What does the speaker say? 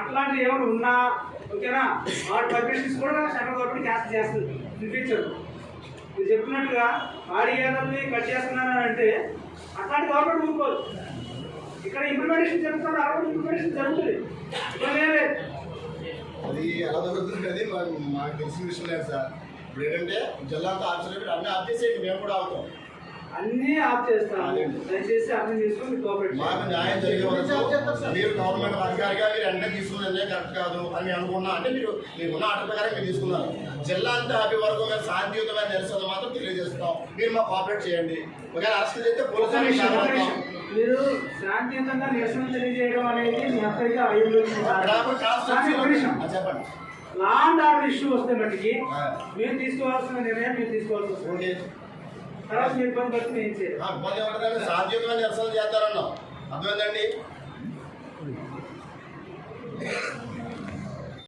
అట్లాంటివి ఏమైనా ఉన్నా ఓకేనా? వాటి పర్మిషన్స్ కూడా సెంట్రల్ గవర్నమెంట్ క్యాన్సిల్ చేస్తుంది. ఇప్పించదు మీరు చెప్పినట్టుగా ఆడి ఏదల్ని కట్ చేస్తున్నానని అంటే అట్లాంటి గవర్నమెంట్ ఊరుకోదు. ఇక్కడ ఇంప్లిమెంటేషన్ జరుగుతుంది. అక్కడ ఇంప్లిమెంటేషన్ జరుగుతుంది అది ఎలా జరుగుతుంది అది మాకు మాకు తెలిసిన విషయం లేదు సార్. ఇప్పుడు ఏంటంటే జిల్లా అంతా పెట్టి అన్ని ఆఫ్ చేసేయండి మేము కూడా అవుతాం అన్నీ ఆఫ్ అదేండి. దయచేసి అర్థం చేసుకొని కోఆపరేట్ మాకు న్యాయం జరిగే వరకు గవర్నమెంట్ అధికారిగా మీరు వెంటనే తీసుకున్నదే కరెక్ట్ కాదు అని అనుకున్నా. అంటే మీరు మీకున్న ఆట ప్రకారం మీరు తీసుకున్నారు. జిల్లా అంతా హ్యాపీ వరకు మేము శాంతియుతమైన నిరసన మాత్రం తెలియజేస్తాం మీరు మాకు కోఆపరేట్ చేయండి. ఒకవేళ అరెస్ట్ ఒక పోలీసులు. మీరు శాంతియుతంగా నిరసన తెలియజేయడం అనేది మీ చెప్పండి. లా అండ్ ఆర్డర్ ఇష్యూ వస్తే మట్టికి. మీరు తీసుకోవాల్సిన నిర్ణయం మీరు తీసుకోవాల్సి వస్తుంది. తర్వాత మీ ఇబ్బంది పడుతుంది ఏం చేయాలి? శాంతియుతమైన నిరసన చేస్తారన్నాం. అర్థమైందండి?